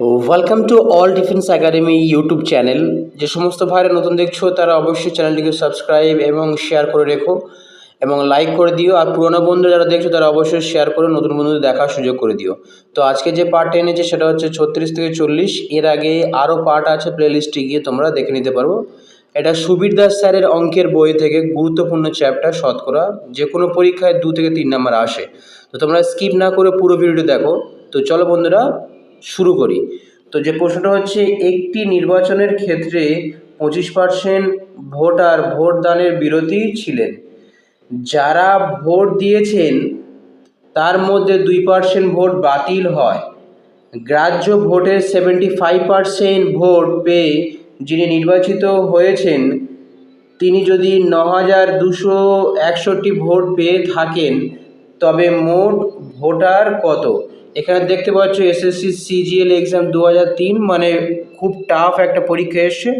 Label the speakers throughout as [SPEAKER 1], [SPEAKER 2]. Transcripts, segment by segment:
[SPEAKER 1] Welcome to all defence academy YouTube channel যে সমস্ত ভাইরা নতুন দেখছ, তারা অবশ্যই চ্যানেলটিকে সাবস্ক্রাইব এবং শেয়ার করে রেখো এবং লাইক করে দিও। আর পুরোনো বন্ধু যারা দেখছ, তারা অবশ্যই শেয়ার করে নতুন বন্ধুদের দেখার সুযোগ করে দিও। তো আজকে যে পার্ট এনেছে, সেটা হচ্ছে ছত্রিশ থেকে চল্লিশ। এর আগে আরও পার্ট আছে প্লেলিস্টে গিয়ে তোমরা দেখে নিতে পারো। এটা সুবীর দাস স্যারের অঙ্কের বই থেকে গুরুত্বপূর্ণ চ্যাপ্টার শতকরা যে কোনো পরীক্ষায় দু থেকে তিন নাম্বার আসে। তো তোমরা স্কিপ না করে পুরো ভিডিওটি দেখো। তো চলো বন্ধুরা শুরু করি। তো যে প্রশ্নটা হচ্ছে, একটি নির্বাচনের ক্ষেত্রে পঁচিশ পার্সেন্ট ভোটার ভোট দানের বিরোধী ছিলেন। যারা ভোট দিয়েছেন, তার মধ্যে দুই পার্সেন্ট ভোট বাতিল হয়। গ্রাহ্য ভোটের সেভেন্টি ফাইভ পার্সেন্ট ভোট পেয়ে যিনি নির্বাচিত হয়েছেন, তিনি যদি ন হাজার দুশো একষট্টি ভোট পেয়ে থাকেন, তবে মোট ভোটার কত? এখানে দেখতে পাচ্ছ এসএসসি সিজিএল এক্সাম দু হাজার তিন মানে খুব টাফ একটা পরীক্ষা এসছে।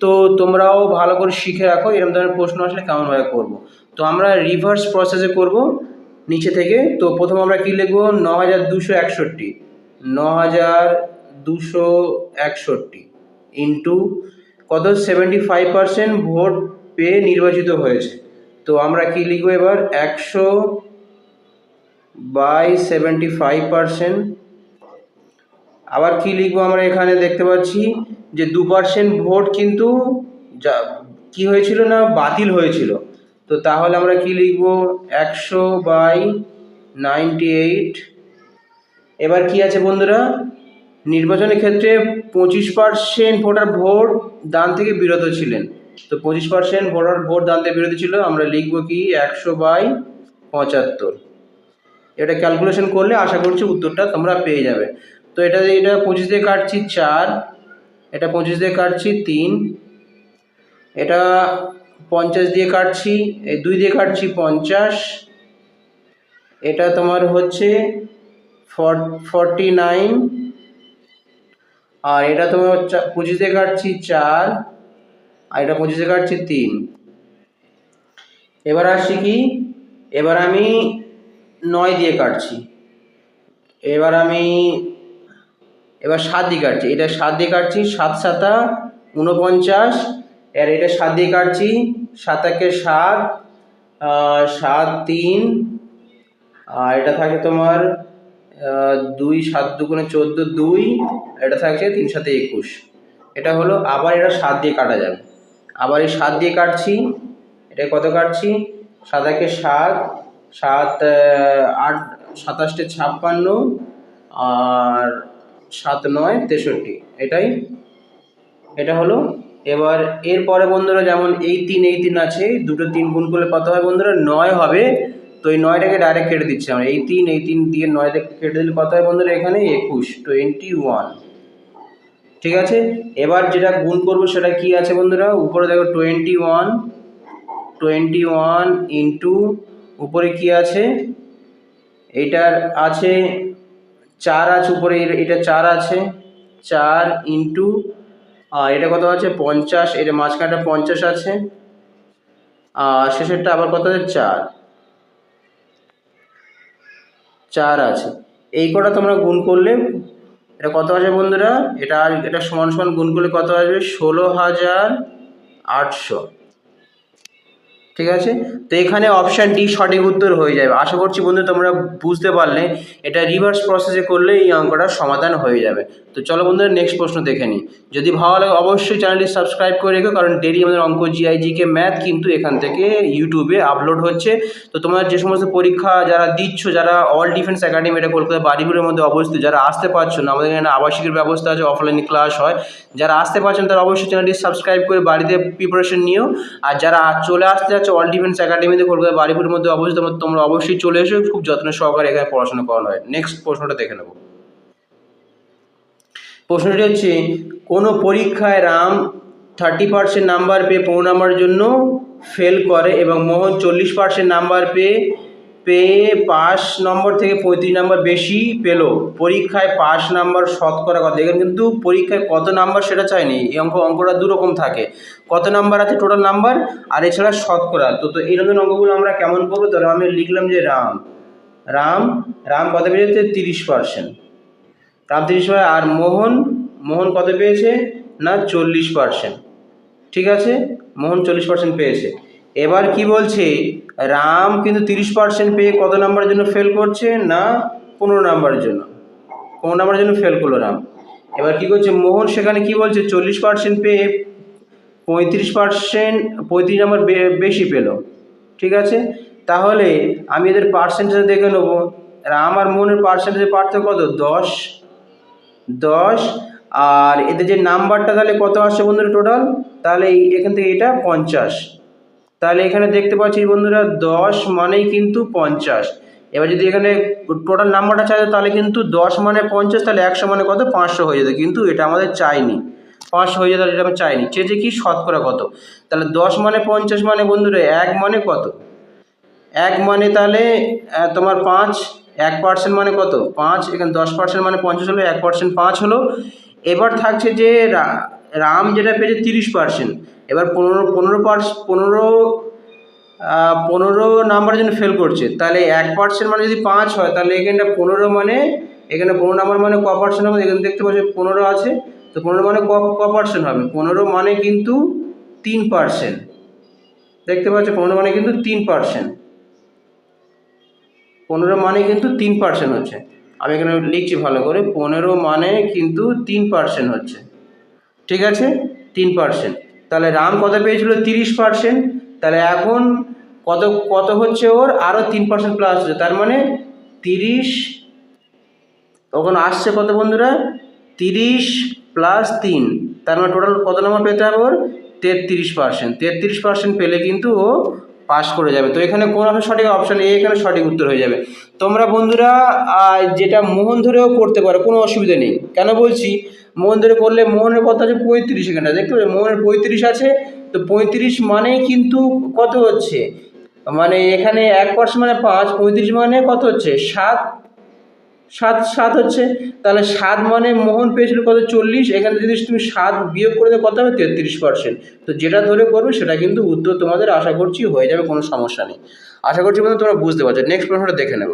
[SPEAKER 1] তো তোমরাও ভালো করে শিখে রাখো এরকম ধরনের প্রশ্ন আসলে কেমনভাবে করব। তো আমরা রিভার্স প্রসেসে করব নিচে থেকে। তো প্রথম আমরা কী লিখব? ন হাজার দুশো একষট্টি। ন হাজার দুশো একষট্টি ইন্টু কত? সেভেন্টি ফাইভ পার্সেন্ট ভোট পেয়ে নির্বাচিত হয়েছে। তো আমরা কী লিখব এবার? একশো বাই সেভেন্টি ফাইভ পার্সেন্ট আবার কি লিখব আমরা এখানে দেখতে পাচ্ছি যে দু পার্সেন্ট ভোট কিন্তু যা, কি হয়েছিল না, বাতিল হয়েছিল। তো তাহলে আমরা কি লিখব? একশো বাই নাইনটি এইট এবার কি আছে বন্ধুরা? নির্বাচনের ক্ষেত্রে পঁচিশ পার্সেন্ট ভোটার ভোট দান থেকে বিরত ছিলেন। তো পঁচিশ পার্সেন্ট ভোটার ভোট দান থেকে বিরত ছিল। আমরা লিখব কি? একশো বাই পঁচাত্তর। এটা ক্যালকুলেশন করলে আশা করছি উত্তরটা তোমরা পেয়ে যাবে। তো এটা এটা পঁচিশ দিয়ে কাটছি চার, এটা পঁচিশ দিয়ে কাটছি তিন, এটা পঞ্চাশ দিয়ে কাটছি, এই দুই দিয়ে কাটছি পঞ্চাশ, এটা তোমার হচ্ছে ফর্টি নাইন আর এটা তোমার পঁচিশ দিয়ে কাটছি চার, আর এটা পঁচিশে কাটছি তিন। এবার আসছি কি? এবার আমি নয় দিয়ে কাটছি। এবার আমি, এবার সাত দিয়ে কাটছি। এটা সাত দিয়ে কাটছি, সাত সাতা উনপঞ্চাশ আর এটা সাত দিয়ে কাটছি, সাত একে সাত সাত তিন। আর এটা থাকে তোমার দুই সাত দুগুণে চোদ্দ দুই। এটা থাকছে তিন সাথে একুশ। এটা হলো আবার এটা সাত দিয়ে কাটা যাবে। আবার এই সাত দিয়ে কাটছি, এটা কত কাটছি? সাত সাত সাত আট, সাতাশটে ছাপ্পান্ন আর সাত, নয়, তেষট্টি। এটাই? এটা হলো? এবার এরপরে বন্ধুরা যেমন এই তিন এই তিন আছে, দুটো তিন গুণ করলে কত হয় বন্ধুরা? নয় হবে। তো এই নয়টাকে ডাইরেক্ট কেটে দিচ্ছি আমরা। এই তিন এই তিন দিয়ে নয় থেকে কেটে দিলে কত হয় বন্ধুরা? এখানে একুশ টোয়েন্টি ওয়ান ঠিক আছে? এবার যেটা গুণ করব সেটা কি আছে বন্ধুরা? উপরে দেখো twenty one twenty one into উপরে কি আছে? এটার আছে চার আছে উপরে এটা চার আছে। চার ইন্টু এটা কত আছে? পঞ্চাশ এটা মাঝখানটা পঞ্চাশ আছে। আর শেষেরটা আবার কত আছে? চার। চার আছে। এই কটা তোমরা গুণ করলে, এটা কত আছে বন্ধুরা? এটা এটা সমান সমান গুণ করলে কত আসবে? ষোলো হাজার আটশো। ঠিক আছে? তো এখানে অপশান ডি সঠিক উত্তর হয়ে যাবে। আশা করছি বন্ধু তোমরা বুঝতে পারলে, এটা রিভার্স প্রসেসে করলে এই অঙ্কটার সমাধান হয়ে যাবে। তো চলো বন্ধুরা নেক্সট প্রশ্ন দেখে নিই। যদি ভালো লাগে অবশ্যই চ্যানেলটি সাবস্ক্রাইব করে রেখো, কারণ ডেলি আমাদের অঙ্ক জিআইজিকে ম্যাথ কিন্তু এখান থেকে ইউটিউবে আপলোড হচ্ছে। তো তোমরা যে সমস্ত পরীক্ষা যারা দিচ্ছ, যারা অল ডিফেন্স একাডেমি এটা কলকাতা বাড়িগুলোর মধ্যে অবস্থিত, যারা আসতে পারছ না, আমাদের এখানে আবাসিকের ব্যবস্থা আছে অফলাইনে ক্লাস হয়। যারা আসতে পারছেন তারা অবশ্যই চ্যানেলটি সাবস্ক্রাইব করে বাড়িতে প্রিপারেশন নিও। আর যারা চলে আসতে যাচ্ছে অল ডিফেন্স একাডেমিতে কলকাতা বারিপুরের মধ্যে অবস্থিত, তোমরা অবশ্যই চলে এসো, খুব যত্ন সহকারে এখানে পড়াশোনা করানো হয়। নেক্সট প্রশ্নটা দেখে নেব। প্রশ্নটি হচ্ছে, কোনো পরীক্ষায় রাম থার্টি পার্সেন্ট নাম্বার পেয়ে পনেরো নাম্বারের জন্য ফেল করে এবং মোহন চল্লিশ পার্সেন্ট নাম্বার পেয়ে পেয়ে পাস নম্বর থেকে পঁয়ত্রিশ নাম্বার বেশি পেল। পরীক্ষায় পাস নাম্বার শতকরা কত? এখানে কিন্তু পরীক্ষায় কত নাম্বার সেটা চাইনি। এই অঙ্ক, অঙ্কটা দুরকম থাকে। কত নাম্বার আছে? টোটাল নাম্বার আর এছাড়া শতকরা। তো তো এই রকম অঙ্কগুলো আমরা কেমন করব? ধরো আমি লিখলাম যে রাম। রাম রাম কত পেয়েছে? তিরিশ পার্সেন্ট রাম তিরিশ আর মোহন মোহন কত পেয়েছে? না, চল্লিশ পার্সেন্ট ঠিক আছে? মোহন চল্লিশ পার্সেন্ট পেয়েছে। এবার কি বলছে? রাম কিন্তু তিরিশ পার্সেন্ট পেয়ে কত নাম্বারের জন্য ফেল করছে না পনেরো নাম্বারের জন্য? পনেরো নাম্বারের জন্য ফেল করল রাম। এবার কি করছে? মোহন সেখানে কি বলছে? চল্লিশ পার্সেন্ট পেয়ে পঁয়ত্রিশ পার্সেন্ট পঁয়ত্রিশ নাম্বার বেশি পেল। ঠিক আছে? তাহলে আমি এদের পার্সেন্টেজ দেখে নেব। রাম আর মোহনের পার্সেন্টেজের পার্থক্য কত? দশ। দশ। আর এদের যে নাম্বারটা তাহলে কত আসছে বন্ধুরা টোটাল তাহলে এখান থেকে এটা পঞ্চাশ। তাহলে এখানে দেখতে পাচ্ছি বন্ধুরা দশ মানেই কিন্তু পঞ্চাশ। এবার যদি এখানে টোটাল নাম্বারটা চাই, তাহলে কিন্তু দশ মানে পঞ্চাশ, তাহলে একশো মানে কত? পাঁচশো হয়ে যেত। কিন্তু এটা আমাদের চাইনি। পাঁচশো হয়ে যেত এটা আমি চাইনি। চেয়েছে কি? শতকরা কত? তাহলে দশ মানে পঞ্চাশ মানে বন্ধুরা এক মানে কত? এক মানে তাহলে তোমার পাঁচ, এক পার্সেন্ট মানে কত? পাঁচ, এখানে দশ পার্সেন্ট মানে পঞ্চাশ হলো, এক পার্সেন্ট পাঁচ হলো। এবার থাকছে যে রাম যেটা পেয়েছে তিরিশ পার্সেন্ট এবার পনেরো পনেরো পার্স পনেরো পনেরো নাম্বার জন্য ফেল করছে, তাহলে এক পার্সেন্ট মানে যদি পাঁচ হয়, তাহলে এখানটা পনেরো মানে এখানে পনেরো নাম্বার মানে ক পার্সেন্ট হবে, এখানে দেখতে পাচ্ছি পনেরো আছে, তো পনেরো মানে ক ক পার্সেন্ট হবে। পনেরো মানে কিন্তু তিন পার্সেন্ট দেখতে পাচ্ছ পনেরো মানে কিন্তু তিন পার্সেন্ট পনেরো মানে কিন্তু তিন পার্সেন্ট হচ্ছে। আমি এখানে লিখছি ভালো করে, পনেরো মানে কিন্তু তিন পার্সেন্ট হচ্ছে। ঠিক আছে? তিন পার্সেন্ট তাহলে রাম কত পেয়েছিল? তিরিশ পার্সেন্ট তাহলে এখন কত কত হচ্ছে ওর? আরও তিন পার্সেন্ট প্লাস হচ্ছে। তার মানে তিরিশ, তখন আসছে কত বন্ধুরা? তিরিশ প্লাস তিন। তার মানে টোটাল কত নম্বর পেতে হবে ওর? তেত্রিশ পার্সেন্ট তেত্রিশ পার্সেন্ট পেলে কিন্তু ও পাস করে যাবে। তো এখানে কোন হবে সঠিক অপশান এ এখানে সঠিক উত্তর হয়ে যাবে। তোমরা বন্ধুরা যেটা মোহন ধরেও করতে পারো, কোনো অসুবিধা নেই। কেন বলছি? মোহন ধরে করলে মোহনের কত আছে পঁয়ত্রিশ এখানে, দেখতে পাচ্ছ মোহনের পঁয়ত্রিশ আছে, তো পঁয়ত্রিশ মানে কিন্তু কত হচ্ছে? মানে এখানে এক পার্সেন্ট মানে পাঁচ, পঁয়ত্রিশ মানে কত হচ্ছে? সাত সাত সাত হচ্ছে। তাহলে সাত মানে মোহন পেয়েছিল কত? চল্লিশ। এখানে যদি তুমি সাত বিয়োগ করে দেবে কত হবে? তেত্রিশ পার্সেন্ট। তো যেটা ধরে করবে, সেটা কিন্তু উত্তর তোমাদের আশা করছি হয়ে যাবে, কোনো সমস্যা নেই। আশা করছি বন্ধু তোমরা বুঝতে পারছ। নেক্সট প্রশ্নটা দেখে নেব।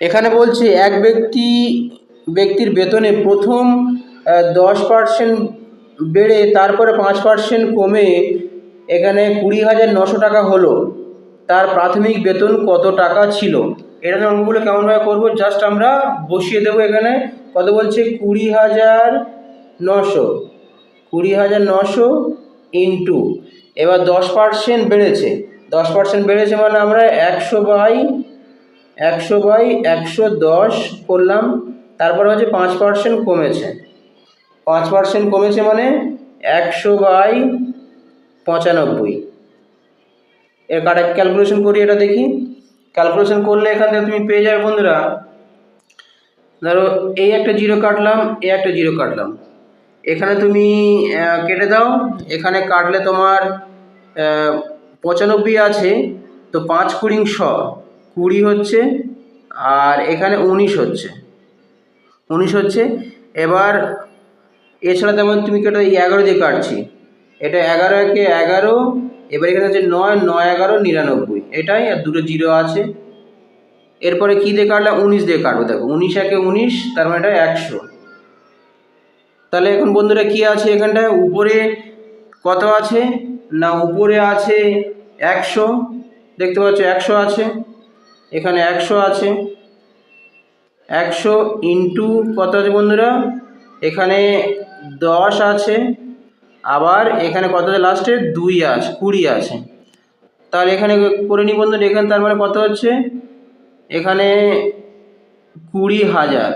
[SPEAKER 1] এখানে বলছে, এক ব্যক্তি ব্যক্তির বেতনে প্রথম দশ পার্সেন্ট বেড়ে তারপরে পাঁচ পার্সেন্ট কমে এখানে কুড়ি হাজার নশো টাকা হলো। তার প্রাথমিক বেতন কত টাকা ছিল? এটা অঙ্কগুলো কেমনভাবে করব? জাস্ট আমরা বসিয়ে দেবো এখানে। কত বলছে? কুড়ি হাজার নশো। কুড়ি হাজার নশো ইন্টু এবার দশ পার্সেন্ট বেড়েছে। দশ পার্সেন্ট বেড়েছে মানে আমরা একশো বাই একশো বাই একশো দশ করলাম। তারপর হচ্ছে পাঁচ পার্সেন্ট কমেছে। পাঁচ পার্সেন্ট কমেছে মানে একশো বাই পঁচানব্বই। এর কাটা ক্যালকুলেশন করি এটা দেখি। ক্যালকুলেশন করলে এখান থেকে তুমি পেয়ে যাবে বন্ধুরা, ধরো এই একটা জিরো কাটলাম এই একটা জিরো কাটলাম। এখানে তুমি কেটে দাও। এখানে কাটলে তোমার পঁচানব্বই আছে, তো পাঁচ কুড়ি শ, কুড়ি হচ্ছে, আর এখানে উনিশ হচ্ছে। উনিশ হচ্ছে। এবার এছাড়া তেমন তুমি কেটে এই এগারো দিয়ে কাটছি? এটা এগারো একে এগারো, এবার এখানে হচ্ছে নয় নয় এগারো, নিরানব্বই। এটাই আর দুটো জিরো আছে। এরপরে কী দিয়ে কাটলাম? উনিশ দিয়ে কাটবো। দেখো, উনিশ একে উনিশ, তার মানে এটা একশো। তাহলে এখন বন্ধুরা কি আছে এখানটায়? উপরে কত আছে? না, উপরে আছে একশো। দেখতে পাচ্ছ একশো আছে। এখানে একশো আছে। একশো ইন্টু কত আছে বন্ধুরা? এখানে দশ আছে, আবার এখানে কত আছে? লাস্টে দুই আছে, কুড়ি আছে। তাহলে এখানে করে নিই বন্ধুরা, এখানে তার মানে কত হচ্ছে? এখানে কুড়ি হাজার।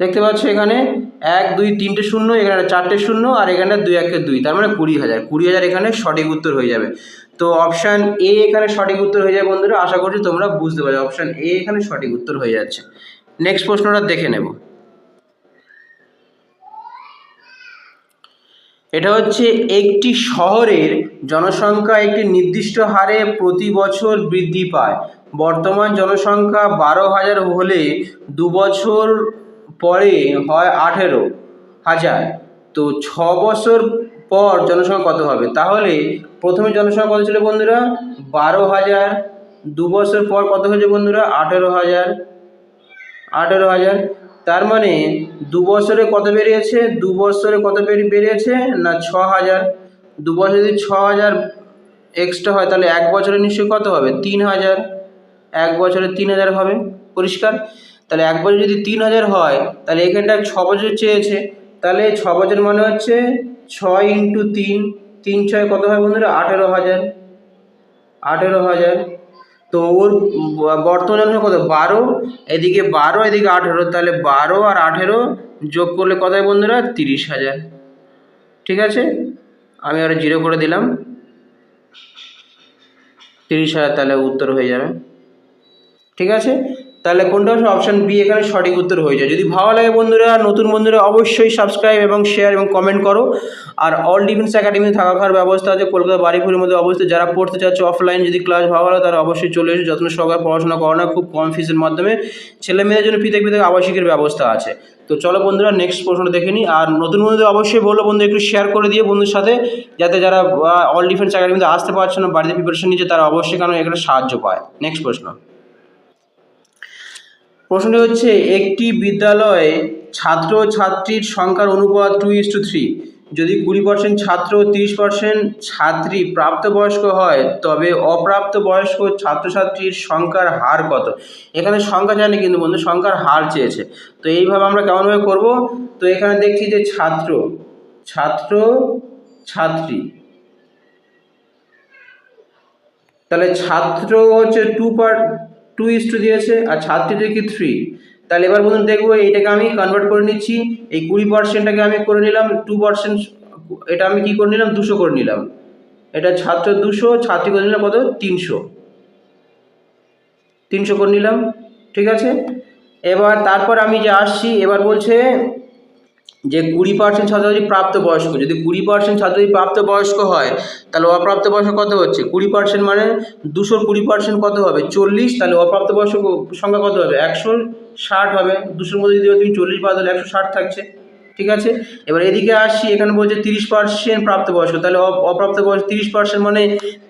[SPEAKER 1] দেখতে পাচ্ছ এখানে এক, দুই, তিনটে শূন্য, এখানে চারটে শূন্য আর এখানে দুই, একে দুই। তার মানে কুড়ি হাজার। কুড়ি হাজার এখানে সঠিক উত্তর হয়ে যাবে। তো অপশান এ এখানে সঠিক উত্তর হয়ে যাবে বন্ধুরা। আশা করছি তোমরা বুঝতে পারছ। অপশান এ এখানে সঠিক উত্তর হয়ে যাচ্ছে। নেক্সট প্রশ্নটা দেখে নেব। এটা হচ্ছে একটি শহরের জনসংখ্যা একটি নির্দিষ্ট হারে প্রতি বছর বৃদ্ধি পায়। বর্তমান জনসংখ্যা বারো হাজার হলে দু বছর পরে হয় আঠেরো হাজার। তো ছ বছর পর জনসংখ্যা কত হবে? তাহলে প্রথমে জনসংখ্যা কত ছিল বন্ধুরা? বারো হাজার। দু বছর পর কত হয়েছে বন্ধুরা? আঠেরো হাজার। আঠেরো হাজার। তার মানে দু বছরে কত বেরিয়েছে? দু বছরে কত বেরি- বেরিয়েছে? না ছ হাজার। দু বছরে যদি ছ হাজার এক্সট্রা হয়, তাহলে এক বছরে নিশ্চয়ই কত হবে? তিন হাজার। এক বছরে তিন হাজার হবে। পরিষ্কার? তাহলে এক বছর যদি তিন হাজার হয়, তাহলে এখানটা ছ বছর চেয়েছে। তাহলে ছ বছর মানে হচ্ছে ছয় ইন্টু তিন তিন ছয় কত হয় বন্ধুরা? আঠেরো হাজার। আঠেরো হাজার। তো ওর বর্তমান কত? বারো। এদিকে বারো, এদিকে আঠেরো। তাহলে বারো আর আঠেরো যোগ করলে কত হয় বন্ধুরা? তিরিশ হাজার। ঠিক আছে? আমি আর জিরো করে দিলাম। তিরিশ হাজার তাহলে উত্তর হয়ে যাবে। ঠিক আছে? তাহলে কোনটা হচ্ছে অপশান বি এখানে সঠিক উত্তর হয়ে যায়। যদি ভালো লাগে বন্ধুরা, নতুন বন্ধুরা অবশ্যই সাবস্ক্রাইব এবং শেয়ার এবং কমেন্ট করো। আর অল ডিফেন্স একাডেমি থাকা খাওয়ার ব্যবস্থা আছে। কলকাতা বাড়িপুরের মধ্যে অবস্থিত। যারা পড়তে চাচ্ছে অফলাইন যদি ক্লাস ভালো লাগে তারা অবশ্যই চলে এসে। যত্ন সহকারে পড়াশোনা করো না, খুব কম ফিসের মাধ্যমে। ছেলে মেয়েদের জন্য পৃথক পৃথক আবাসিকের ব্যবস্থা আছে। তো চলো বন্ধুরা নেক্সট প্রশ্নটা দেখে নিই আর নতুন বন্ধুদের অবশ্যই বলল বন্ধু একটু শেয়ার করে দিয়ে বন্ধুর সাথে। যাতে যারা অল ডিফেন্স একাডেমিতে আসতে পারছে না, বাড়িতে প্রিপারেশন নিচ্ছে, তারা অবশ্যই কেন এখানে সাহায্য পায়। নেক্সট প্রশ্ন। প্রশ্নটি হচ্ছে, একটি বিদ্যালয়ে ছাত্র ছাত্রীর সংখ্যার অনুপাত টু ইস টু থ্রি যদি কুড়ি পার্সেন্ট ছাত্র তিরিশ পার্সেন্ট ছাত্রী প্রাপ্তবয়স্ক হয়, তবে অপ্রাপ্তবয়স্ক ছাত্রছাত্রীর সংখ্যার হার কত? এখানে সংখ্যা জানি, কিন্তু বন্ধু, সংখ্যার হার চেয়েছে। তো এইভাবে আমরা কেমনভাবে করব? তো এখানে দেখছি যে ছাত্র ছাত্র, ছাত্রী। তাহলে ছাত্র হচ্ছে two per two is two দিয়েছে আর ছাত্রীটা কি থ্রি তাহলে এবার বলুন, দেখব এইটাকে আমি কনভার্ট করে নিচ্ছি। এই কুড়ি পার্সেন্টটাকে আমি করে নিলাম টু পার্সেন্ট এটা আমি কি করে নিলাম? দুশো করে নিলাম। এটা ছাত্র দুশো ছাত্রী করে নিলাম কত? তিনশো। তিনশো করে নিলাম, ঠিক আছে? এবার তারপর আমি যে আসছি, এবার বলছে যে কুড়ি পার্সেন্ট ছাত্রছাত্রী প্রাপ্তবয়স্ক, যদি কুড়ি পার্সেন্ট ছাত্রছাত্রী প্রাপ্তবয়স্ক হয়, তাহলে অপ্রাপ্তবয়স্ক কত হচ্ছে? কুড়ি পার্সেন্ট মানে দুশোর কুড়ি পার্সেন্ট কত হবে? চল্লিশ, তাহলে অপ্রাপ্তবয়স্ক সংখ্যা কত হবে? একশো ষাট হবে। দুশোর মধ্যে যদি তুমি চল্লিশ বাদ তাহলে একশো ষাট থাকছে। ঠিক আছে? এবার এদিকে আসছি, এখানে বলছে তিরিশ পার্সেন্ট প্রাপ্তবয়স্ক, তাহলে অপ্রাপ্তবয়স্ক তিরিশ পার্সেন্ট মানে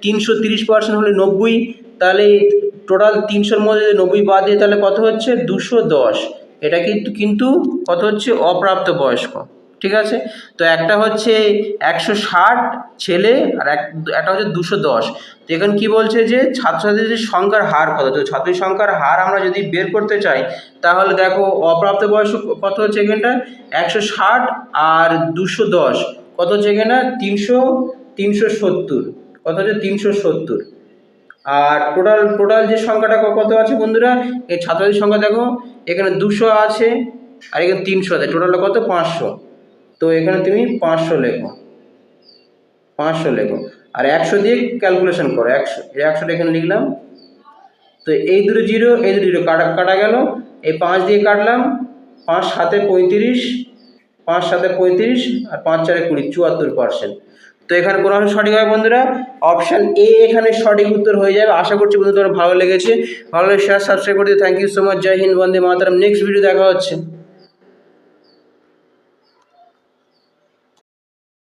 [SPEAKER 1] তিনশো তিরিশ পার্সেন্ট হলে নব্বই, তাহলে টোটাল তিনশোর মধ্যে যদি নব্বই বাদ দিয়ে তাহলে কত হচ্ছে? দুশো দশ। এটা কিন্তু কিন্তু কত হচ্ছে? অপ্রাপ্ত বয়স্ক, ঠিক আছে? তো একটা হচ্ছে একশো ষাট ছেলে আর এক, একটা হচ্ছে দুশো দশ। তো এখানে কী বলছে যে ছাত্রছাত্রীদের সংখ্যার হার কত? তো ছাত্রী সংখ্যার হার আমরা যদি বের করতে চাই, তাহলে দেখো অপ্রাপ্ত বয়স্ক কত হচ্ছে এখানটা? একশো ষাট আর দুশো দশ। কত হচ্ছে এখানে? তিনশো তিনশো সত্তর। কত হচ্ছে? তিনশো সত্তর। আর টোটাল টোটাল যে সংখ্যাটা কত আছে বন্ধুরা? এই ছাত্রদের সংখ্যা দেখো, এখানে দুশো আছে আর এখানে তিনশো আছে। টোটালটা কত? পাঁচশো। তো এখানে তুমি পাঁচশো লেখো। পাঁচশো লেখো। আর একশো দিয়ে ক্যালকুলেশন করো। একশো, এই একশোটা এখানে লিখলাম। তো এই দুটো জিরো, এই দুটো জিরো কাটা কাটা গেল। এই পাঁচ দিয়ে কাটলাম। পাঁচ সাতে পঁয়ত্রিশ, পাঁচ সাতে পঁয়ত্রিশ আর পাঁচ চারে কুড়ি, চুয়াত্তর পার্সেন্ট তো এখানে কোনো সঠিক হবে বন্ধুরা? অপশান এ এখানে সঠিক উত্তর হয়ে যাবে। আশা করছি বন্ধু তোমার ভালো লেগেছে। ভালো লেগে শেয়ার সাবস্ক্রাইব করে থ্যাংক ইউ সো মাচ জয় হিন্দ, বন্দে মাতারাম। নেক্সট ভিডিও দেখা হচ্ছে।